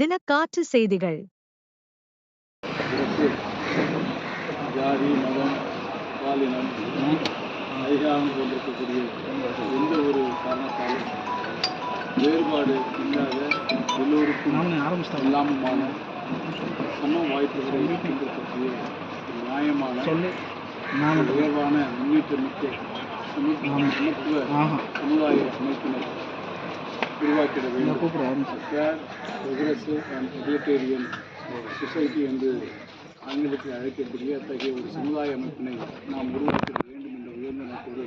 தினக்காற்று செய்திகள். ஜாதி மதம் பாலினம் அதிகாரம் கொண்டிருக்கக்கூடிய எந்த ஒரு காரணத்தாலும் வேறுபாடு இல்லாத எல்லோருக்கும் எல்லாமுமான சம வாய்ப்புகளை கொண்டிருக்கக்கூடிய ஒரு நியாயமான உயர்வான முன்னேற்றமிக்க சம சமத்துவ சமுதாய அமைப்பினர். உருவாக்கிட வேண்டும் fair progressive and egalitarian society என்று ஆங்கிலத்தில் அழைக்கக்கூடிய அத்தகைய ஒரு சமுதாய அமைப்பினை நாம் உருவாக்கிட வேண்டும் என்ற உயர்ந்த நோக்கோடு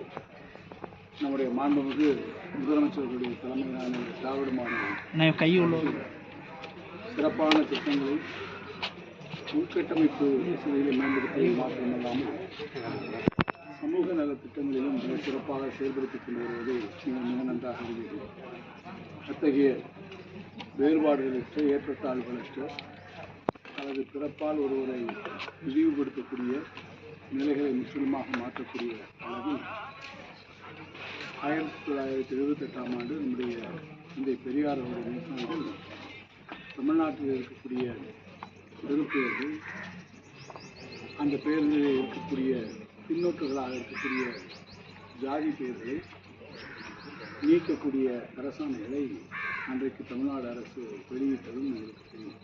நம்முடைய மாண்புமிகு முதலமைச்சர்களுடைய தலைமையிலான இந்த திராவிட மாநிலம் கை உள்ள சிறப்பான திட்டங்களை உள்கட்டமைப்பு வசதிகளை மேம்படுத்துவது மாத்திரமல்லாமல் சமூக நல திட்டங்களிலும் மிக சிறப்பாக செயல்படுத்திக் கொண்டு வருவது மிக மிக நன்றாக இருக்கிறது அத்தகைய வேறுபாடுகளற்ற ஏற்றத்தாழ்வுகளற்ற அல்லது பிறப்பால் ஒருவரை இழிவுபடுத்தக்கூடிய நிலைகளை முற்றிலுமாக மாற்றக்கூடிய அளவில் ஆயிரத்தி தொள்ளாயிரத்தி எழுபத்தெட்டாம் ஆண்டு நம்முடைய இந்த பெரியார் அவருடைய நூற்றாண்டில் தமிழ்நாட்டில் இருக்கக்கூடிய பெரும்பெயர்கள் அந்த பெயர்களில் இருக்கக்கூடிய பின்னோட்டுகளாக இருக்கக்கூடிய ஜாதி பெயர்களை நீக்கக்கூடிய அரசாணைகளை அன்றைக்கு தமிழ்நாடு அரசு வெளியிட்டதும் உங்களுக்கு தெரியும்.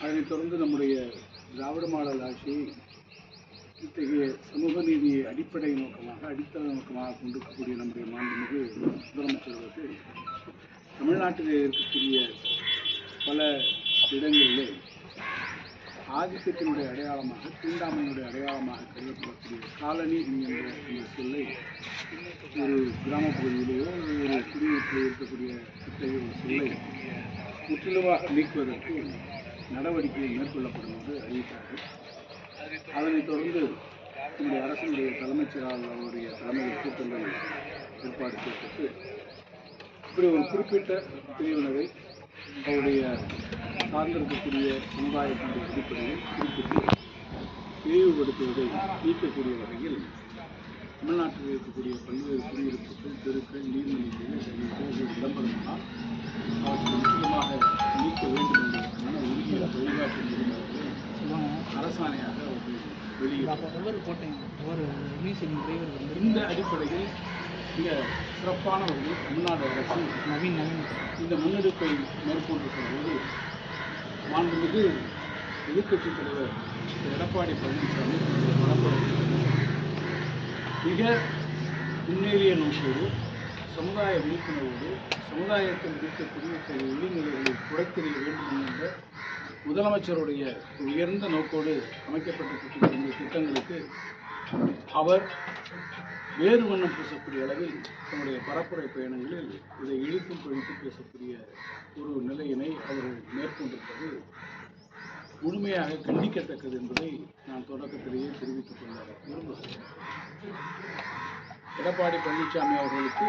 அதனைத் தொடர்ந்து நம்முடைய திராவிட மாடல் ஆட்சியை இத்தகைய சமூக நீதியை அடிப்படை நோக்கமாக அடித்தள நோக்கமாக கொண்டிருக்கக்கூடிய நம்முடைய மாண்புமிகு முதலமைச்சர் அவர்கள் தமிழ்நாட்டிலே இருக்கக்கூடிய பல இடங்களிலே ஆதிக்கத்தினுடைய அடையாளமாக தீண்டாமையினுடைய அடையாளமாக கருதப்படக்கூடிய காலனி என்கின்ற இந்த சொல்லை ஒரு கிராமப்பகுதியிலேயோ ஒரு குடியிருப்பில் இருக்கக்கூடிய இத்தகைய ஒரு சொல்லை முற்றிலுமாக நீக்குவதற்கு நடவடிக்கை மேற்கொள்ளப்படும் என்று அறிவித்தார்கள். அதனைத் தொடர்ந்து நம்முடைய அரசினுடைய தலைமைச் செயலாளர் அவருடைய தலைமையில் கூட்டங்கள் ஏற்பாடு செய்யப்பட்டு இப்படி ஒரு குறிப்பிட்ட பிரிவினரை அவருடைய சார்ந்திருக்கக்கூடிய சமுதாயத்தினுடைய அடிப்படையில் குறிப்பிட்டு இழிவுபடுத்துவதை நீக்கக்கூடிய வகையில் தமிழ்நாட்டில் இருக்கக்கூடிய பல்வேறு குடியிருப்புகள் தெருக்கள் நீர்நிலைகளில் சரி விளம்பரம்லாம் அவற்றை முற்றிலுமாக நீக்க வேண்டும் என்பதற்கான உரிய வழிகாட்டு நெறிமுறைகளை அரசாணையாக அவர்கள் வெளியிட்டார் இந்த அடிப்படையில் மிக சிறப்பான வகையில் தமிழ்நாடு அரசு நவீன் இந்த முன்னெடுப்பை மேற்கொண்டிருக்கிற போது மாண்புமிகு எதிர்கட்சித் தலைவர் திரு எடப்பாடி பழனிசாமி வளப்பட மிக முன்னேறிய நோக்கோடு சமுதாய விழிப்புணர்வோடு சமுதாயத்தில் இருக்கக்கூடிய சில இளைஞர்களை குறைத்தறிய வேண்டும் என்ற முதலமைச்சருடைய உயர்ந்த நோக்கோடு அமைக்கப்பட்டிருக்கக்கூடிய இந்த திட்டங்களுக்கு அவர் வேறு வண்ணம் பேசக்கூடிய அளவில் தன்னுடைய பரப்புரை பயணங்களில் இதை இழுத்தும் பழித்து பேசக்கூடிய ஒரு நிலையினை அவர்கள் மேற்கொண்டிருப்பது முழுமையாக கண்டிக்கத்தக்கது என்பதை நான் தொடக்கத்திலேயே தெரிவித்துக் கொள்ள விரும்புகிறேன். எடப்பாடி பழனிசாமி அவர்களுக்கு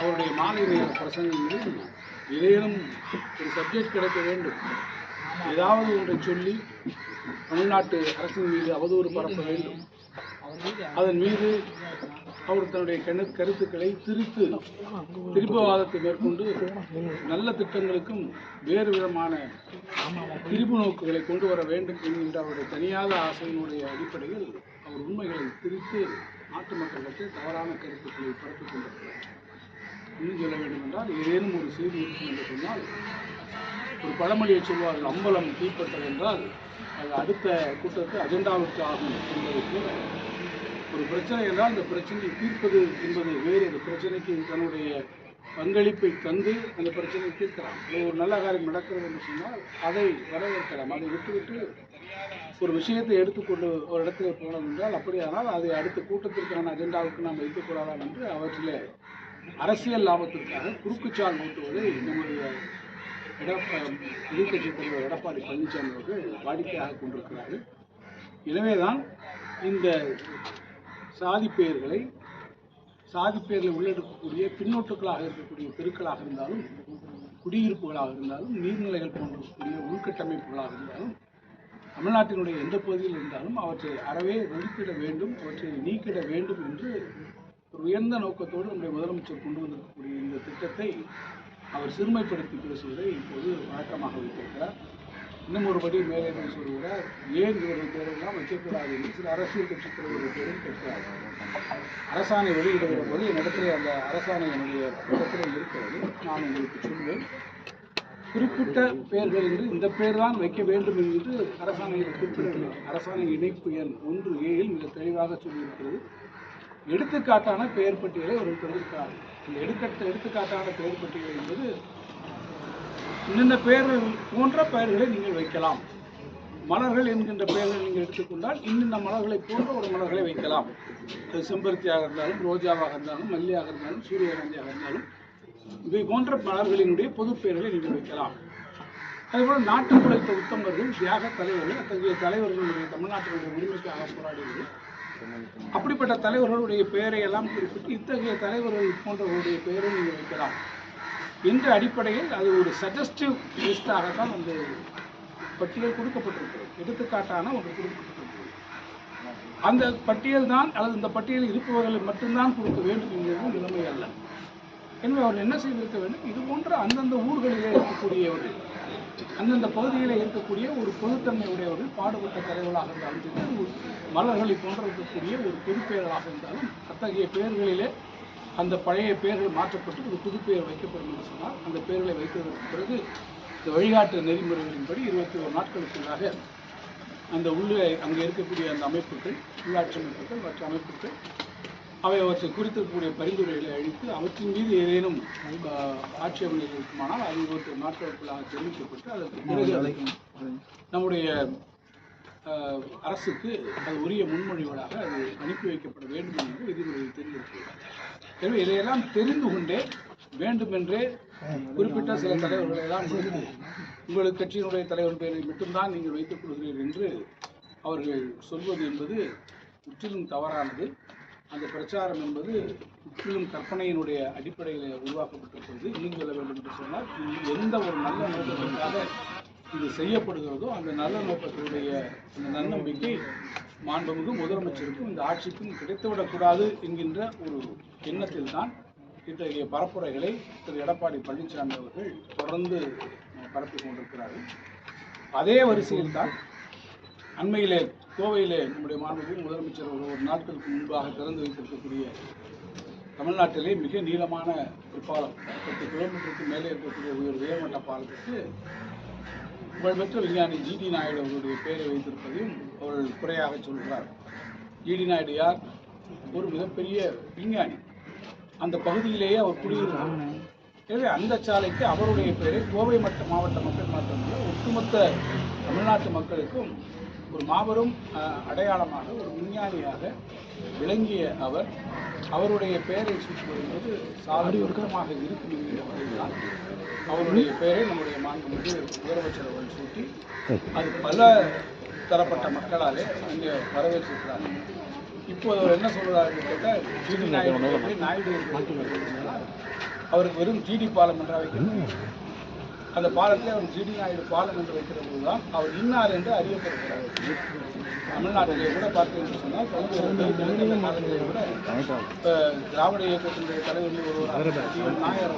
அவருடைய மாலை நேர பிரசங்கங்களில் ஏதேனும் ஒரு சப்ஜெக்ட் கிடைக்க வேண்டும். ஏதாவது ஒன்றை சொல்லி தமிழ்நாட்டு அரசின் மீது அவதூறு பரப்ப வேண்டும். அதன் மீது அவர் தன்னுடைய கணு கருத்துக்களை திரித்து திருப்பவாதத்தை மேற்கொண்டு நல்ல திட்டங்களுக்கும் வேறு விதமான திருப்பு நோக்குகளை கொண்டு வர வேண்டும் என்கின்ற அவருடைய தனியாத ஆசையினுடைய அடிப்படையில் அவர் உண்மைகளை திரித்து நாட்டு மக்களுக்கு தவறான கருத்துக்களை பரப்பிக் கொண்டிருக்கிறார். இன்னும் சொல்ல வேண்டும் என்றால் ஏதேனும் ஒரு செய்தி இருக்கும் என்று சொன்னால் ஒரு பழமொழியை சொல்வார்கள் அம்பலம் தீப்பட்டல் என்றால் அது அடுத்த கூட்டத்து அஜெண்டாவுக்கு ஆகும் என்பதை ஒரு பிரச்சனை என்றால் அந்த பிரச்சனையை தீர்ப்பது என்பது வேறு. அந்த பிரச்சனைக்கு தன்னுடைய பங்களிப்பை தந்து அந்த பிரச்சனையை தீர்க்கலாம். ஒரு நல்ல காரியம் நடக்கிறது என்று சொன்னால் அதை வரவேற்கலாம். அதை விட்டுவிட்டு ஒரு விஷயத்தை எடுத்துக்கொண்டு ஒரு இடத்துல போனோம் என்றால் அப்படியானால் அதை அடுத்த கூட்டத்திற்கான அஜெண்டாவுக்கு நாம் வைக்கக்கூடாதாம் என்று அவற்றில் அரசியல் லாபத்திற்காக குறுக்குச்சால் ஓட்டுவதை நம்முடைய எடப்பா எதிர்கட்சி தலைவர் எடப்பாடி பழனிசாமி அவர்கள் வாடிக்கையாக கொண்டிருக்கிறார்கள். எனவேதான் இந்த சாதி பெயர்களை சாதி பெயர்களை உள்ளெடுக்கக்கூடிய பின்னோட்டுகளாக இருக்கக்கூடிய தெருக்களாக இருந்தாலும் குடியிருப்புகளாக இருந்தாலும் நீர்நிலைகள் போன்றக்கூடிய உள்கட்டமைப்புகளாக இருந்தாலும் தமிழ்நாட்டினுடைய எந்த பகுதியில் இருந்தாலும் அவற்றை அறவே ஒழித்திட வேண்டும் அவற்றை நீக்கிட வேண்டும் என்று ஒரு உயர்ந்த நோக்கத்தோடு நம்முடைய முதலமைச்சர் கொண்டு வந்திருக்கக்கூடிய இந்த திட்டத்தை அவர் சிறுமைப்படுத்தி பேசுவதை இப்போது வழக்கமாக வைத்திருக்கிறார். இன்னும் ஒருபடி மேலே நான் சொல்கிறார் ஏன் இவருடைய பேரெல்லாம் வைக்கக்கூடாது என்று சில அரசியல் கட்சி தலைவர்கள் பேரும் கேட்கிறார். அரசாணை வெளியிடுகிற போது என்னிடத்தில் அந்த அரசாணை என்னுடைய இடத்திலே இருக்கிறது. நான் உங்களுக்கு சொல்வேன். குறிப்பிட்ட பெயர்கள் என்று இந்த பெயர் தான் வைக்க வேண்டும் என்று அரசாணையில் குறிப்பிடவில்லை. அரசாணை இணைப்பு எண் ஒன்று ஏழில் மிக தெளிவாக சொல்லியிருக்கிறது. எடுத்துக்காட்டான பெயர் பட்டியலை அவர்கள் தந்திருக்கிறார்கள் இந்த எடுக்க எடுத்துக்காட்டான பெயர் பட்டியல் என்பது இன்னென்ன பெயர்கள் போன்ற பெயர்களை நீங்கள் வைக்கலாம். மலர்கள் என்கின்ற பெயர்களை நீங்கள் எடுத்துக்கொண்டால் இந்தந்த மலர்களை போன்ற ஒரு மலர்களை வைக்கலாம். அது செம்பருத்தியாக இருந்தாலும் ரோஜாவாக இருந்தாலும் மல்லியாக இருந்தாலும் சூரியகாந்தியாக இருந்தாலும் இவை போன்ற மலர்களினுடைய பொது பெயர்களை நீங்கள் வைக்கலாம். அதேபோல் நாட்டு உழைத்த உத்தமர்கள் தியாக தலைவர்கள் அத்தகைய தலைவர்களுடைய தமிழ்நாட்டினுடைய உரிமைக்காக போராடியது. அப்படிப்பட்ட தலைவர்களுடைய பெயரை எல்லாம் குறிப்பிட்டு இத்தகைய தலைவர்கள் போன்றவர்களுடைய பெயரை நீங்கள் வைக்கலாம். என்ற அடிப்படையில் அது ஒரு சஜஸ்டிவ் லிஸ்டாகத்தான் அந்த பட்டியல் கொடுக்கப்பட்டிருக்கிறது. எடுத்துக்காட்டான ஒன்று கொடுக்கப்பட்டிருக்கிறது. அந்த பட்டியல் தான் அல்லது இந்த பட்டியலில் இருப்பவர்கள் மட்டும்தான் கொடுக்க வேண்டும் என்கிறது நிலைமை அல்ல. எனவே அவர் என்ன செய்திருக்க வேண்டும்? இது போன்ற அந்தந்த ஊர்களிலே இருக்கக்கூடியவர்கள் அந்தந்த பகுதியிலே இருக்கக்கூடிய ஒரு பொதுத்தன்மை உடையவர்கள் பாடுபட்ட தலைவர்களாக இருந்தாலும் சரி, ஒரு மலர்களை போன்ற இருக்கக்கூடிய ஒரு பொதுப்பெயர்களாக இருந்தாலும் அத்தகைய பெயர்களிலே அந்த பழைய பெயர்கள் மாற்றப்பட்டு ஒரு புது பெயர் வைக்கப்படும் என்று சொன்னால் அந்த பெயர்களை வைத்ததற்கு பிறகு இந்த வழிகாட்டு நெறிமுறைகளின்படி இருபத்தி ஒரு நாட்களுக்குள்ளாக அந்த உள்ளே அங்கே இருக்கக்கூடிய அந்த அமைப்புகள் உள்ளாட்சி அமைப்புகள் மற்ற அமைப்புகள் அவை அவற்றை குறித்திருக்கக்கூடிய பரிந்துரைகளை அழித்து அவற்றின் மீது ஏதேனும் ஆட்சேபனைகள் இருக்குமானால் அது இருபத்தி ஒரு நாட்களுக்குள்ளாக தெரிவிக்கப்பட்டு அதற்கு பிறகு நம்முடைய அரசுக்கு அது உரிய முன்மொழிவுகளாக அது அனுப்பி வைக்கப்பட வேண்டும் என்று விதிமுறையில் தெரிவிக்கிறது எனவே இதையெல்லாம் தெரிந்து கொண்டே வேண்டுமென்றே குறிப்பிட்ட சில தலைவர்களை எல்லாம் விடுத்து உங்கள் கட்சியினுடைய தலைவர் பெயரை மட்டும்தான் நீங்கள் வைத்துக் கொள்கிறீர்கள் என்று அவர்கள் சொல்வது என்பது முற்றிலும் தவறானது. அந்த பிரச்சாரம் என்பது முற்றிலும் கற்பனையினுடைய அடிப்படையில் உருவாக்கப்பட்டிருக்கிறது. இன்னும் சொல்ல வேண்டும் என்று சொன்னால் எந்த ஒரு நல்ல நோக்கத்திற்காக இது செய்யப்படுகிறதோ அந்த நல்ல நோக்கத்தினுடைய அந்த நன்னம்பிக்கை மாண்புமிகு முதலமைச்சருக்கும் இந்த ஆட்சிக்கும் கிடைத்துவிடக்கூடாது என்கின்ற ஒரு எண்ணத்தில் தான் இத்தகைய பரப்புரைகளை திரு எடப்பாடி பழனிசாமி அவர்கள் தொடர்ந்து பரப்பி கொண்டிருக்கிறார்கள். அதே வரிசையில் தான் அண்மையிலே கோவையிலே நம்முடைய மாண்புமிகு முதலமைச்சர் ஒரு ஒரு நாட்களுக்கு முன்பாக திறந்து வைத்திருக்கக்கூடிய தமிழ்நாட்டிலே மிக நீளமான ஒரு பாலம் பத்து கிலோமீட்டருக்கு மேலே இருக்கக்கூடிய ஒரு உயர்மட்ட பாலத்துக்கு புகழ்பெற்ற விஞ்ஞானி ஜிடி நாயுடு அவருடைய பெயரை வைத்திருப்பதையும் அவர்கள் குறையாக சொல்கிறார். ஜிடி நாயுடு யார்? ஒரு மிகப்பெரிய விஞ்ஞானி. அந்த பகுதியிலேயே அவர் குடியிருந்தார். எனவே அந்த சாலைக்கு அவருடைய பெயரை கோவை மட்ட மாவட்ட மக்கள் மாற்றம் ஒட்டுமொத்த தமிழ்நாட்டு மக்களுக்கும் ஒரு மாபெரும் அடையாளமாக ஒரு விஞ்ஞானியாக விளங்கிய அவர் அவருடைய பெயரை சூட்டுவது என்பது சாதாரணமாக இருக்கும் என்கிற வகையில்தான். அவருடைய பெயரை நம்முடைய மாண்புமிகு முதலமைச்சர் அவர்கள் சூட்டி அது பல தரப்பட்ட மக்களாலே அங்கே வரவேற்றிருக்கிறார்கள் இப்போது அவர் என்ன சொல்றாரு கேட்டால் ஜிடி நாயுடு நாயுடு அவருக்கு வெறும் ஜிடி பாலம் என்று வைக்கணும். அந்த பாலத்தில் அவர் ஜிடி நாயுடு பாலம் என்று வைக்கிற போதுதான் அவர் இன்னார் என்று அறியப்படுகிறார். தமிழ்நாட்டிலே கூட பார்த்தீங்க என்று சொன்னால் தெலுங்கு மாநிலங்களை விட இப்ப திராவிட இயக்கத்தினுடைய தலைவர்கள் ஒருவர் T M Nair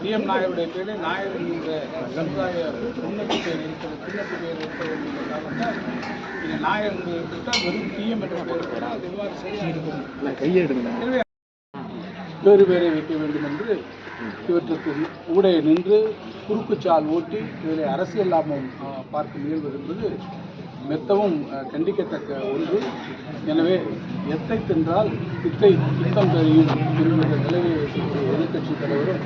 T M நாயருடைய பேரில் நாயர் என்கின்ற சமுதாய பின்னத்து பேர் இருக்கிறது பின்னத்து பேர் இருக்கிறது என்கிற காரணத்தால் நீங்கள் நாயர் என்று எடுத்துவிட்டால் வெறும் டிஎம் என்ற பேர் கூட அது எவ்வாறு சரியாக இருக்கும். வேறு வேறு வைக்க வேண்டும் என்று இவற்றுக்கு ஊடே நின்று குறுக்குச்சால் ஓட்டி இதில் அரசியல் லாபம் பார்க்க முயல்வது என்பது மெத்தவும் கண்டிக்கத்தக்க ஒன்று. எனவே எத்தை தின்றால் பித்தை பித்தம் தெரியும் என்கின்ற நிலையை எதிர்கட்சி தலைவரும்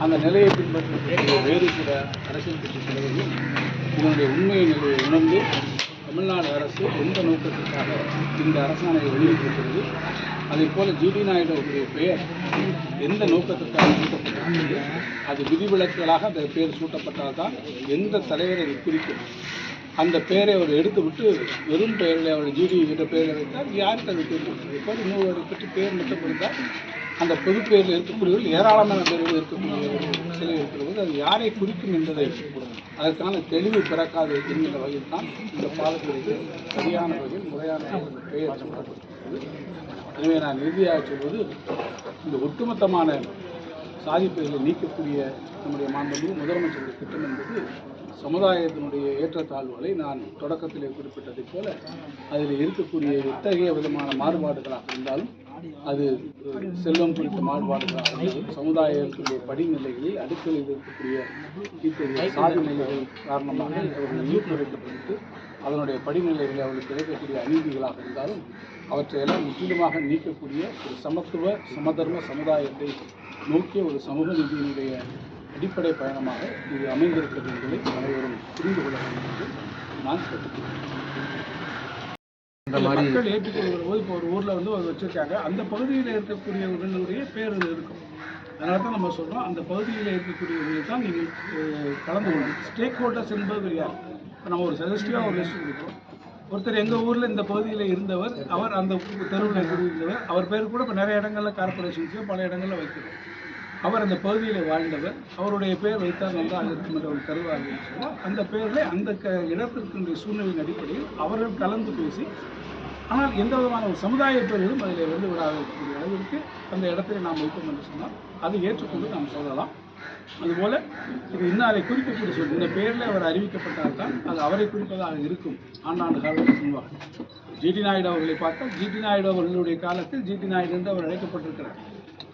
அந்த நிலையை பின்பற்றக்கூடிய வேறு சில அரசியல் கட்சி தலைவர்களும் இதனுடைய உண்மை நிலையை உணர்ந்து தமிழ்நாடு அரசு எந்த நோக்கத்திற்காக இந்த அரசாணையை வெளியிட்டிருக்கிறது? அதே போல ஜிடி நாயுடு அவருடைய பெயர் எந்த நோக்கத்திற்காக சூட்டப்பட்டிருக்கிறது? அது விதிவிலக்குகளாக அந்த பெயர் சூட்டப்பட்டால்தான் எந்த தலைவரை குறிக்கும்? அந்த பெயரை அவர் எடுத்துவிட்டு வெறும் பெயரில் அவர் ஜிடி என்ற பெயரை வைத்தால் யாருக்கு அது தெரியும் அதே இன்னொரு பற்றி பெயர் மட்டும் கொடுத்தால் அந்த பொது பெயரில் இருக்கக்கூடியவர்கள் ஏராளமான பேர்கள் இருக்கக்கூடியவர்கள் சிலை இருக்கிறது அது யாரை குறிக்கும் என்பதை அதற்கான தெளிவு பிறக்காது என்கிற வகையில் தான் இந்த பாலத்திற்கு சரியான வகையில் முறையான பெயர் சொல்லப்பட்டிருக்கிறது எனவே நான் இறுதியாக சொல்வது இந்த ஒட்டுமொத்தமான சாதி நீக்கக்கூடிய நம்முடைய மாண்புமிகு முதலமைச்சருடைய திட்டம் என்பது சமுதாயத்தினுடைய ஏற்றத்தாழ்வுகளை நான் தொடக்கத்திலே குறிப்பிட்டதைப் போல அதில் இருக்கக்கூடிய எத்தகைய விதமான மாறுபாடுகளாக இருந்தாலும் அது செல்வம் குறித்த மாறுபாடுகள் சமுதாயத்துடைய சமுதாயத்தினுடைய படிநிலைகளில் அடுக்களில் இருக்கக்கூடிய இத்தகைய சாதி நிலைகள் காரணமாக அவர்கள் நீக்குரைக்கப்பட்டு அதனுடைய படிநிலைகளை அவர்களுக்கு கிடைக்கக்கூடிய அநீதிகளாக இருந்தாலும் அவற்றையெல்லாம் முற்றிலுமாக நீக்கக்கூடிய ஒரு சமத்துவ சமதர்ம சமுதாயத்தை நோக்கிய ஒரு சமூக நீதியினுடைய அடிப்படை பயணமாக இது அமைந்திருக்கிறது என்பதை அனைவரும் புரிந்து கொள்ள வேண்டும் என்று நான் கேட்டுக்கொள்கிறேன். மாதிரி மக்கள் ஏற்றுக்கொள்கிற போது இப்போ ஒரு ஊரில் வந்து ஒரு வச்சுருக்காங்க. அந்த பகுதியில் இருக்கக்கூடியவர்களுடைய பேர் அதில் இருக்கும். அதனால தான் நம்ம சொல்கிறோம் அந்த பகுதியில் இருக்கக்கூடியவர்களை தான் நீங்கள் கலந்து கொள்ளணும். ஸ்டேக் ஹோல்டர்ஸ் என்பது யார்? இப்போ நம்ம ஒரு சஜஸ்டிவாக ஒரு லிஸ்ட் கொடுக்குறோம் ஒருத்தர் எங்கள் ஊரில் இந்த பகுதியில் இருந்தவர் அவர் அந்த தெருவில் இருந்தவர் அவர் பேர் கூட இப்போ நிறைய இடங்களில் கார்பரேஷன்ஸில் பல இடங்களில் வைக்கிறோம். அவர் அந்த பகுதியில் வாழ்ந்தவர். அவருடைய பெயர் வைத்தால் நன்றாக இருக்கும் என்ற ஒரு கருவாக சொன்னால் அந்த பெயரில் அந்த க இடத்திற்குடைய சூழ்நிலையின் அடிப்படையில் அவர்கள் கலந்து பேசி ஆனால் எந்த விதமான ஒரு சமுதாய பெயர்களும் அதில் வந்து விடாத இருக்கக்கூடிய அளவிற்கு அந்த இடத்துல நாம் வைப்போம் என்று சொன்னால் அதை ஏற்றுக்கொண்டு நாம் சொல்லலாம். அதுபோல் இது இன்னாரை குறிக்கக்கூடிய சொல் இந்த பெயரில் அவர் அறிவிக்கப்பட்டால் தான் அது அவரை குறிப்பதாக இருக்கும். ஆண்டாண்டு காலத்தில் முன்பாக. ஜிடி நாயுடு அவர்களை பார்த்தால் ஜிடி நாயுடு அவர்களுடைய காலத்தில் ஜிடி நாயுடு என்று அவர் அழைக்கப்பட்டிருக்கிறார்.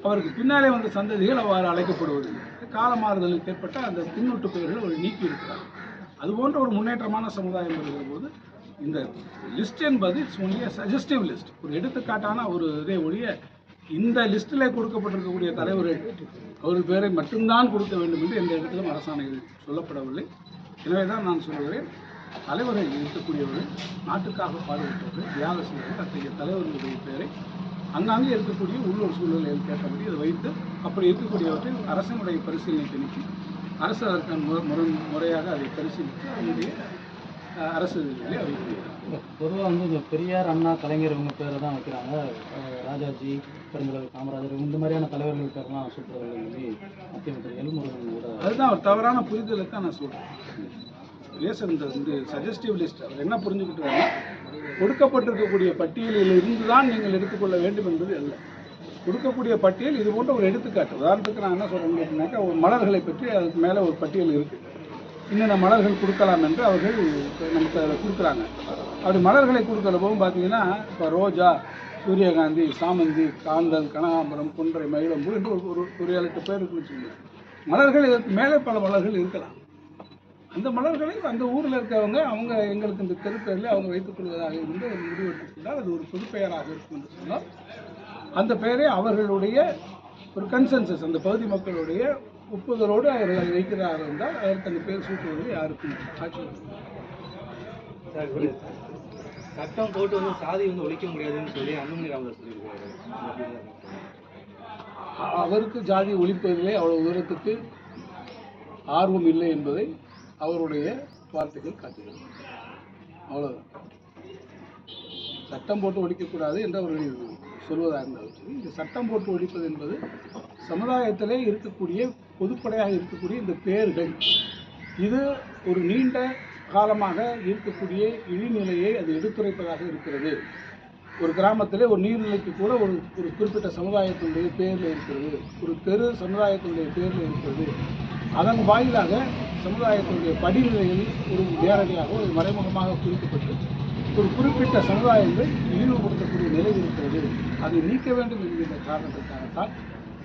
அவருக்கு பின்னாலே வந்த சந்ததிகள் அவ்வாறு அழைக்கப்படுவதில்லை. காலமாறுதலுக்கு ஏற்பட்ட அந்த பின்னொட்டு பெயர்கள் அவர் நீக்கி இருக்கிறார். அதுபோன்ற ஒரு முன்னேற்றமான சமுதாயம் வருகிற போது இந்த லிஸ்ட் என்பது இட்ஸ் ஒன்லி சஜஸ்டிவ் லிஸ்ட் ஒரு எடுத்துக்காட்டான ஒரு இதே ஒழிய இந்த லிஸ்ட்டில் கொடுக்கப்பட்டிருக்கக்கூடிய தலைவர்கள் அவர் பேரை மட்டும்தான் கொடுக்க வேண்டும் என்று எந்த இடத்திலும் அரசாணைகள் சொல்லப்படவில்லை. எனவே தான் நான் சொல்கிறேன் தலைவர்கள் இருக்கக்கூடியவர்கள் நாட்டுக்காக பாடுபட்டவர்கள் தியாக செய்தவர்கள் அத்தகைய தலைவர்களுடைய பெயரை அங்கங்கே இருக்கக்கூடிய உள்ளூர் சூழ்நிலையில் கேட்டபடி அதை வைத்து அப்படி இருக்கக்கூடியவற்றை அரசனுடைய பரிசீலனைக்கு அனுப்பி அரசு அதற்கான முறை முறை- முறையாக அதை பரிசீலித்து அதனுடைய அரசு இதிலே அறிவிக்கிறார் பொதுவாக வந்து இந்த பெரியார் அண்ணா கலைஞர் இவங்க பேரை தான் வைக்கிறாங்க. ராஜாஜி பெருந்தலைவர் காமராஜர் இந்த மாதிரியான தலைவர்கள் பேர்லாம் சூட்டுறதில்லை சொல்லி அமைச்சர் எல்முருகன் கூட அதுதான் ஒரு தவறான புரிதலை தான் நான் சொல்கிறேன் ஏச இந்த இந்த சஜஸ்டிவ் லிஸ்ட் அவர் என்ன புரிஞ்சுக்கிட்டாருன்னா கொடுக்கப்பட்டிருக்கக்கூடிய பட்டியலில் இருந்து தான் நீங்கள் எடுத்துக்கொள்ள வேண்டும் என்பது அல்ல. கொடுக்கக்கூடிய பட்டியல் இது போன்ற ஒரு எடுத்துக்காட்டு. உதாரணத்துக்கு நான் என்ன சொல்கிறேன் அப்படின்னாக்கா ஒரு மலர்களை பற்றி அதுக்கு மேலே ஒரு பட்டியல் இருக்குது இன்னென்ன மலர்கள் கொடுக்கலாம் என்று அவர்கள் நமக்கு அதை கொடுக்குறாங்க. அப்படி மலர்களை கொடுக்குற போது பார்த்தீங்கன்னா இப்போ ரோஜா சூரியகாந்தி சாமந்தி காந்தல் கனகாம்பரம் குன்றை மயிலம்பு என்று ஒரு ஒரு ஒரு ஏழு எட்டு பேர் இருக்குன்னு வச்சுக்கோங்க. மலர்கள் இதற்கு மேலே பல மலர்கள் இருக்கலாம். அந்த மலர்களை அந்த ஊரில் இருக்கவங்க அவங்க எங்களுக்கு இந்த தெருப்பெயரில் அவங்க வைத்துக் கொள்வதாக இருந்து ஒரு முடிவு எடுத்துக்கொண்டால் அது ஒரு பொதுப்பெயராக இருக்கும் என்று சொன்னால் அந்த பெயரை அவர்களுடைய ஒரு கன்சென்சஸ் அந்த பகுதி மக்களுடைய ஒப்புதலோடு அவர்கள் அதை வைக்கிறார்கள் என்றால் அதற்கு அந்த பேர் சூட்டுவதில் யாருக்கும் ஆட்சி சட்டம் போட்டு வந்து சாதி வந்து ஒழிக்க முடியாதுன்னு சொல்லி அன்புமணி ராமதாஸ் சொல்லியிருக்காரு. அவருக்கு ஜாதி ஒழிப்பதிலே அவ்வளவு தூரத்துக்கு ஆர்வம் இல்லை என்பதை அவருடைய வார்த்தைகள் காட்டுகிறது. அவ்வளோதான் சட்டம் போட்டு ஒழிக்கக்கூடாது என்று அவர்கள் சொல்வதாக இருந்தாலும் சரி இந்த சட்டம் போட்டு ஒழிப்பது என்பது சமுதாயத்திலே இருக்கக்கூடிய பொதுப்படையாக இருக்கக்கூடிய இந்த பேர்கள். இது ஒரு நீண்ட காலமாக இருக்கக்கூடிய இழிநிலையை அது எடுத்துரைப்பதாக இருக்கிறது. ஒரு கிராமத்திலே ஒரு நீர்நிலைக்கு கூட ஒரு ஒரு குறிப்பிட்ட சமுதாயத்தினுடைய பேரில் இருக்கிறது. ஒரு தெரு சமுதாயத்தினுடைய பேரில் இருக்கிறது. அதன் வாயிலாக சமுதாயத்தினுடைய படிநிலைகளில் ஒரு நேரடியாக ஒரு மறைமுகமாக குறிக்கப்பட்டு ஒரு குறிப்பிட்ட சமுதாயங்கள் இழிவுபடுத்தக்கூடிய நிலை இருக்கிறது. அதை நீக்க வேண்டும் என்கின்ற காரணத்திற்காகத்தான்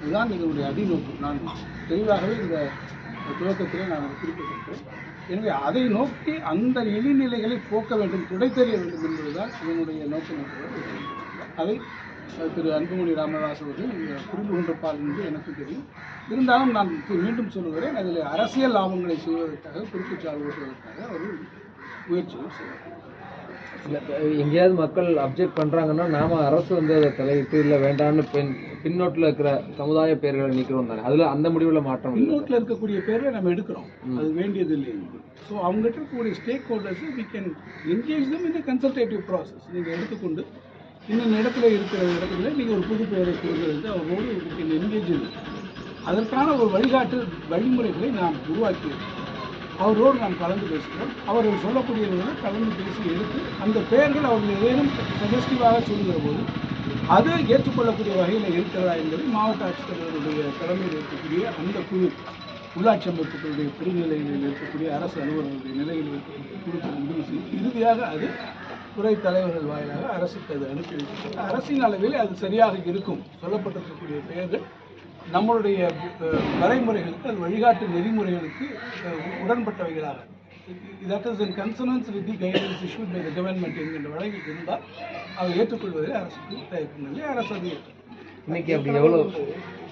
இதுதான் இதனுடைய அடிநோக்கு. நான் தெளிவாகவே இந்த துவக்கத்திலே நான் குறிப்பிட்டிருக்கிறேன். எனவே அதை நோக்கி அந்த இழிநிலைகளை போக்க வேண்டும் துடை தெரிய வேண்டும் என்பதுதான் இதனுடைய நோக்கம் என்பது அதை திரு அன்புமணி ராமதாஸ் அவர்கள் புரிந்து கொண்டிருப்பார் என்று எனக்கு தெரியும். இருந்தாலும் நான் மீண்டும் சொல்லுகிறேன் அதில் அரசியல் லாபங்களை செய்வதற்காக குறுக்குச்சால் ஓட்டுவதற்காக அவர்கள் முயற்சிகள் செய்வார்கள் எங்கேயாவது மக்கள் அப்ஜெக்ட் பண்றாங்கன்னா நாம அரசு வந்து அதை தலையிட்டு இல்ல வேண்டாம்னு பின் பின்னோட்டில் இருக்கிற சமுதாய பெயர்களை நீக்கிறோம் தானே. அதுல அந்த முடிவுல மாற்றம் பின்னோட்டில் இருக்கக்கூடிய பேரை நம்ம எடுக்கிறோம். அது வேண்டியது இல்லை ஸோ அவங்ககிட்ட இருக்கக்கூடிய stakeholders we can engage them இந்த கன்சல்டேட்டிவ் ப்ராசஸ் நீங்கள் எடுத்துக்கொண்டு இன்னும் இடத்துல இருக்கிற இடத்துல நீங்கள் ஒரு புது பெயரை கொடுக்கிறது அவரோடு என்கேஜ் அதற்கான ஒரு வழிகாட்டு வழிமுறைகளை நாம் உருவாக்கியிருக்கோம் அவரோடு நாம் கலந்து பேசுகிறோம். அவர்கள் சொல்லக்கூடியவர்களை கலந்து பேசி எடுத்து அந்த பெயர்கள் அவர்கள் ஏதேனும் சஜஸ்டிவாக சொல்லுகிற போது அது ஏற்றுக்கொள்ளக்கூடிய வகையில் இருக்கிறதா என்பது மாவட்ட ஆட்சித்தலைவருடைய தலைமையில் இருக்கக்கூடிய அந்த குழு உள்ளாட்சி அமைப்புகளுடைய பெருநிலையில் இருக்கக்கூடிய அரசு அலுவலர்களுடைய நிலையில் இருக்கக்கூடிய குழுக்கள் முடிவு செய்து இறுதியாக அது துறை தலைவர்கள் வாயிலாக அரசுக்கு அது அனுப்பி வைக்கப்பட்டு அரசின் அளவில் அது சரியாக இருக்கும் சொல்லப்பட்டிருக்கக்கூடிய பெயர்கள் நம்மளுடைய வரைமுறைகளுக்கு அது வழிகாட்டு நெறிமுறைகளுக்கு உடன்பட்டவைகளாக. That is in consonance with the guidance issued by the government என்கின்ற வழக்கில் இருந்தால் அதை ஏற்றுக்கொள்வதில் அரசுக்கு தயக்கமில்லை. அரசு அதை. இன்னைக்கு அப்படி எவ்வளோ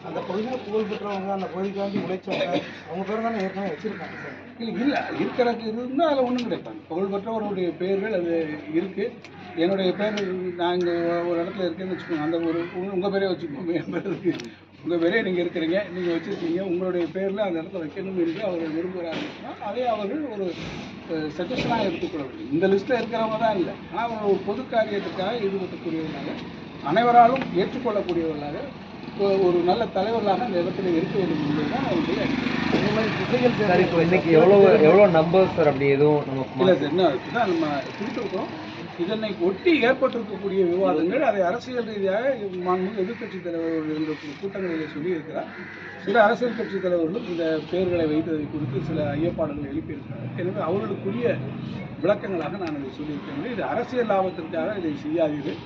அந்த பகுதியில் புகழ் பெற்றவங்க அந்த பகுதிக்காண்டி உழைச்சவங்க அவங்க பேர் தானே ஏற்கனவே வச்சிருக்காங்க சார். இல்லை இல்லை இருக்கிறதுக்கு இருந்தால் அதில் ஒன்றும் கிடைப்பாங்க புகழ்பெற்றவருடைய பெயர்கள் அது இருக்குது என்னுடைய பேர் நான் இங்கே ஒரு இடத்துல இருக்கேன்னு வச்சுக்கோங்க. அந்த ஒரு உங்கள் பேரே வச்சுக்கோங்க என் பேர் இருக்கு உங்கள் பேரே நீங்கள் இருக்கிறீங்க நீங்கள் வச்சுருக்கீங்க உங்களுடைய பேரில் அந்த இடத்துல வைக்கணும் என்று அவர்கள் விரும்புகிறாங்கன்னா அதை அவர்கள் ஒரு சஜஷனாக எடுத்துக்கொள்ள வேண்டும். இந்த லிஸ்ட்டில் இருக்கிறவங்க தான் இல்லை. ஆனால் அவர்கள் ஒரு பொது காரியத்துக்காக ஈடுபடக்கூடியவர்களாக அனைவராலும் ஏற்றுக்கொள்ளக்கூடியவர்களாக ஒரு நல்ல தலைவர்களாக அந்த இடத்துல இருக்க வேண்டும் அவருடைய திசைகள் சார் இப்போ இன்னைக்கு எவ்வளோ எவ்வளோ நம்பர்ஸ் சார் அப்படி எதுவும் நம்ம இல்லை சார் என்ன நம்ம கொடுத்துருக்கோம் இதனை ஒட்டி ஏற்பட்டிருக்கக்கூடிய விவாதங்கள் அதை அரசியல் ரீதியாக மாண்புமிகு எதிர்க்கட்சி தலைவர் இருந்த கூட்டங்களிலே சொல்லியிருக்கிறார். சில அரசியல் கட்சி தலைவர்களும் இந்த பெயர்களை வைத்ததை குறித்து சில ஐயப்பாடுகளை எழுப்பியிருக்கிறார் எனவே அவர்களுக்குரிய விளக்கங்களாக நான் இதை சொல்லியிருக்கேன் இது அரசியல் லாபத்திற்காக இதை செய்யாதீர்கள்.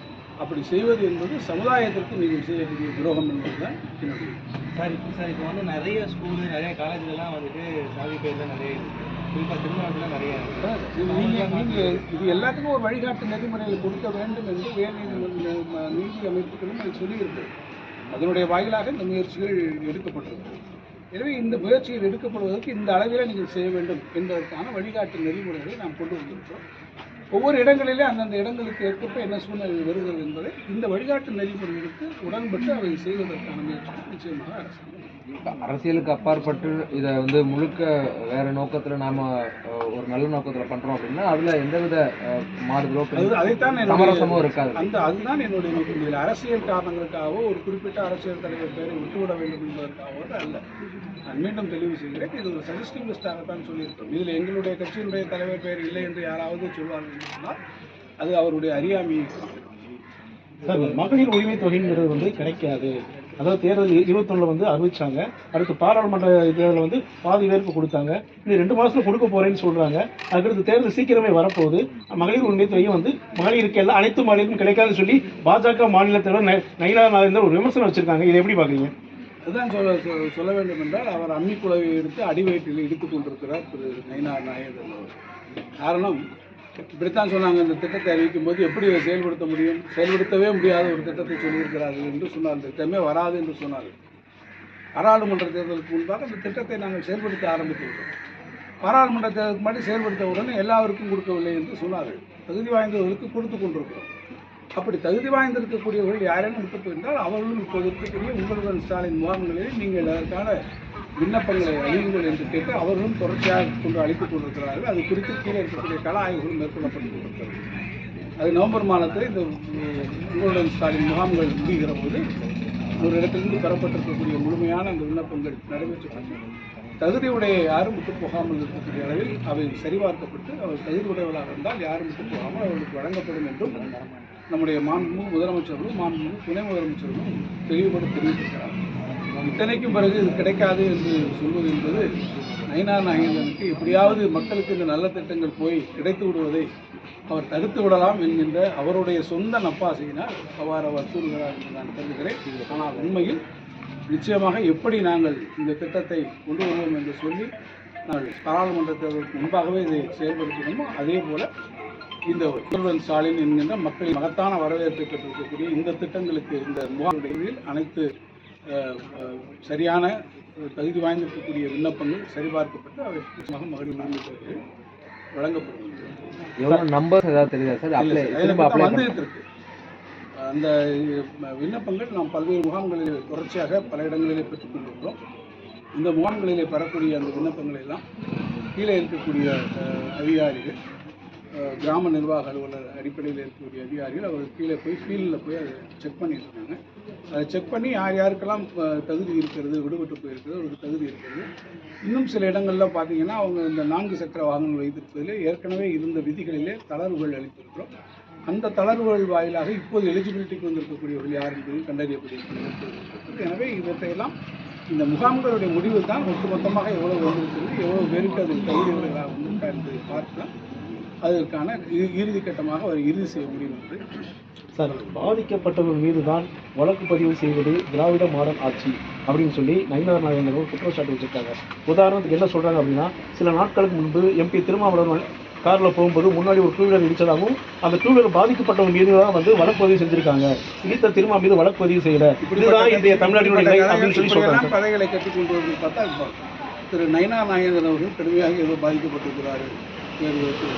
அப்படி செய்வது என்பது சமுதாயத்திற்கு நீங்கள் செய்யக்கூடிய துரோகம் என்பதுதான் என்னுடைய சார் இப்போ சார் இப்போ வந்து நிறைய ஸ்கூலு நிறைய காலேஜ்லலாம் வந்துட்டு சாதி பேர்லாம் நிறைய இருக்குது திருமணத்தில் நிறைய இருக்கு. இது இது எல்லாத்துக்கும் ஒரு வழிகாட்டு நெறிமுறையில் கொடுக்க வேண்டும் என்று உயர் நீதி அமைப்புகளும் அது சொல்லியிருக்கு. அதனுடைய வாயிலாக இந்த முயற்சிகள் எடுக்கப்பட்டிருக்கு. எனவே இந்த முயற்சிகள் எடுக்கப்படுவதற்கு இந்த அளவில் நீங்கள் செய்ய வேண்டும் என்பதற்கான வழிகாட்டு நெறிமுறைகளை நாம் கொண்டு வந்திருக்கிறோம். ஒவ்வொரு இடங்களிலே அந்தந்த இடங்களுக்கு ஏற்ப என்ன சூழ்நிலை வருகிறது என்பதை இந்த வழிகாட்டு நெறிமுறைகளுக்கு உடன்பட்டு அவை செய்வதற்கான முயற்சிகள் நிச்சயமாக அரசாங்கம் அரசியலுக்கு அப்பாற்பட்டு இதை வந்து முழுக்க வேற நோக்கத்துல நாம ஒரு நல்ல நோக்கத்துல பண்றோம் அப்படின்னா அதுல எந்தவித மாறுதலோ அது அதைத்தான் சமரசமும் இருக்காது. அந்த அதுதான் என்னுடைய நோக்கம். இதில் அரசியல் காரணங்களுக்காகவோ ஒரு குறிப்பிட்ட அரசியல் தலைவர் பெயரை விட்டுவிட வேண்டும் என்பதற்காகவோ அல்ல. நான் மீண்டும் தெளிவு செய்கிறேன். இது ஒரு சஜஸ்டிவ் லிஸ்டாகத்தான் சொல்லியிருக்கோம் இதில் எங்களுடைய கட்சியினுடைய தலைவர் பெயர் இல்லை என்று யாராவது சொல்வார்கள் சொன்னால் அது அவருடைய அறியாமையை சார் மகளிர் உரிமை தொகைங்கிறது வந்து கிடைக்காது. அதாவது தேர்தல் இருபத்தொன்னுல வந்து அறிவிச்சாங்க. அடுத்து பாராளுமன்ற தேர்தலில் வந்து பாதி பேருக்கு கொடுத்தாங்க. இன்னும் ரெண்டு மாதத்தில் கொடுக்க போறேன்னு சொல்றாங்க. அதுக்கடுத்து தேர்தல் சீக்கிரமே வரப்போகுது. மகளிர் உரிமை தொகை வந்து மகளிருக்கு எல்லாம் அனைத்து மகளிருக்கும் கிடைக்காதுன்னு சொல்லி பாஜக மாநில தலைவர் ந- நயினா நாகேந்தர் ஒரு விமர்சனம் வச்சிருக்காங்க. இதை எப்படி பாக்குறீங்க அதுதான் சொல்ல சொல்ல வேண்டும் என்றால் அவர் அம்மிக்குழவை எடுத்து அடிவயிற்றில் இடித்துக் கொண்டிருக்கிறார் திரு நயினார் நாயகர் அவர் காரணம் இப்படித்தான் சொன்னாங்க இந்த திட்டத்தை அறிவிக்கும் போது எப்படி இதை செயல்படுத்த முடியும்? செயல்படுத்தவே முடியாத ஒரு திட்டத்தை சொல்லியிருக்கிறார்கள் என்று சொன்னார். இந்த திட்டமே வராது என்று சொன்னார்கள். பாராளுமன்ற தேர்தலுக்கு முன்பாக இந்த திட்டத்தை நாங்கள் செயல்படுத்த ஆரம்பித்து விட்டோம் பாராளுமன்ற தேர்தலுக்கு முன்னாடி செயல்படுத்த உடனே எல்லாருக்கும் கொடுக்கவில்லை என்று சொன்னார்கள். தகுதி வாய்ந்தவர்களுக்கு கொடுத்து கொண்டிருக்கிறோம். அப்படி தகுதி வாய்ந்திருக்கக்கூடியவர்கள் யாரேனும் இருப்பது என்றால் அவர்களும் இப்போது இருக்கக்கூடிய உங்களுடன் ஸ்டாலின் முகாம்களில் நீங்கள் அதற்கான விண்ணப்பங்களை அழியுங்கள் என்று கேட்டு அவர்களும் தொடர்ச்சியாக கொண்டு அளித்துக் கொண்டிருக்கிறார்கள். அது குறித்து கீழே இருக்கக்கூடிய கள ஆய்வுகள் மேற்கொள்ளப்பட்டு கொண்டிருக்கிறது. அது நவம்பர் மாதத்தில் இந்த உ- உங்களுடன் ஸ்டாலின் முகாம்கள் முடிகிற போது ஒரு இடத்திலிருந்து பெறப்பட்டிருக்கக்கூடிய முழுமையான அந்த விண்ணப்பங்கள் நிறைவேற்றப்பட்டு தகுதியுடைய யாரும் விட்டு போகாமல் இருக்கக்கூடிய அளவில் அவை சரிபார்க்கப்பட்டு அவர் தகுதியுடையவர்களாக இருந்தால் யாரும் விட்டு போகாமல் அவர்களுக்கு வழங்கப்படும் என்றும் நம்முடைய மாண்பு முதலமைச்சர்களும் மாண்பு துணை முதலமைச்சர்களும் தெளிவுபட தெரிவித்திருக்கிறார் இத்தனைக்கும் பிறகு இது கிடைக்காது என்று சொல்வது என்பது நயினார் நாகேந்திரனுக்கு எப்படியாவது மக்களுக்கு இந்த நல்ல திட்டங்கள் போய் கிடைத்து விடுவதை அவர் தடுத்து விடலாம் என்கின்ற அவருடைய சொந்த நப்பாசையினால் அவ்வாறு அவர் கூறுகிறார் என்று நான் கருதுகிறேன். ஆனால் உண்மையில் நிச்சயமாக எப்படி நாங்கள் இந்த திட்டத்தை கொண்டு வருவோம் என்று சொல்லி நாங்கள் பாராளுமன்ற தேர்தலுக்கு முன்பாகவே இதை செயல்படுத்தினோமோ அதே போல் இந்த முதல்வர் ஸ்டாலின் என்கின்ற மக்களின் மகத்தான வரவேற்பை பெற்றிருக்கக்கூடிய இந்த திட்டங்களுக்கு இந்த முகாமுடைய அனைத்து சரியான தகுதி வாய்ந்திருக்கக்கூடிய விண்ணப்பங்கள் சரிபார்க்கப்பட்டு அவை மகளிர் தொகைகள் வழங்கப்படும். நம்பர்ஸ் ஏதாவது தெரியுதா சார் வந்துகிட்டு இருக்கு. அந்த விண்ணப்பங்கள் நாம் பல்வேறு முகாம்களில் தொடர்ச்சியாக பல இடங்களிலே பெற்றுக் கொண்டிருக்கிறோம். இந்த முகாம்களிலே பெறக்கூடிய அந்த விண்ணப்பங்களை எல்லாம் கீழே இருக்கக்கூடிய அதிகாரிகள் கிராம நிர்வாக அலுவலர் அடிப்படையில் இருக்கக்கூடிய அதிகாரிகள் அவர்கள் கீழே போய் ஃபீல்டில் போய் அதை செக் பண்ணியிருக்காங்க அதை செக் பண்ணி யார் யாருக்கெல்லாம் தகுதி இருக்கிறது விடுபட்டு போயிருக்கிறது அவருக்கு தகுதி இருக்கிறது. இன்னும் சில இடங்களில் பார்த்தீங்கன்னா அவங்க இந்த நான்கு சக்கர வாகனங்கள் வைத்திருப்பதிலே ஏற்கனவே இருந்த விதிகளிலே தளர்வுகள் அளித்திருக்கிறோம். அந்த தளர்வுகள் வாயிலாக இப்போது எலிஜிபிலிட்டிக்கு வந்திருக்கக்கூடியவர்கள் யார் என்பதை கண்டறியப்படுகிறது எனவே இவற்றையெல்லாம் இந்த முகாம்களுடைய முடிவு தான் ஒட்டுமொத்தமாக எவ்வளோ வந்திருக்கிறது எவ்வளோ பேருக்கு அதில் தகுதியுடையதாக வந்திருக்கா என்பதை பார்த்து தான் அதற்கான இறு- இறுதி கட்டமாக அவர் இறுதி செய்ய முடியும் என்று. சார் பாதிக்கப்பட்டவர்கள் மீது தான் வழக்கு பதிவு செய்வது திராவிட மாடல் ஆட்சி அப்படின்னு சொல்லி நயினார் நாகேந்திரன் குற்றச்சாட்டு வச்சிருக்காங்க. உதாரணத்துக்கு என்ன சொல்றாங்க அப்படின்னா சில நாட்களுக்கு முன்பு எம்பி திருமாவளவன் கார்ல போகும்போது முன்னாடி ஒரு டூ வீலர் இடிச்சதாகவும் அந்த டூ வீலர் பாதிக்கப்பட்டவங்க மீது தான் வந்து வழக்கு பதிவு செஞ்சிருக்காங்க. இடித்த திருமா மீது வழக்கு பதிவு செய்யல. இதுதான் இன்றைய தமிழ்நாட்டினுடைய அப்படின்னு சொல்லி சொல்றாங்க. கதைகளை கற்றுக்கொண்டு பார்த்தா திரு நயனா நாகேந்திரன் அவர்கள் கடுமையாக ஏதோ பாதிக்கப்பட்டிருக்கிறார்கள் வேறு விதத்தில்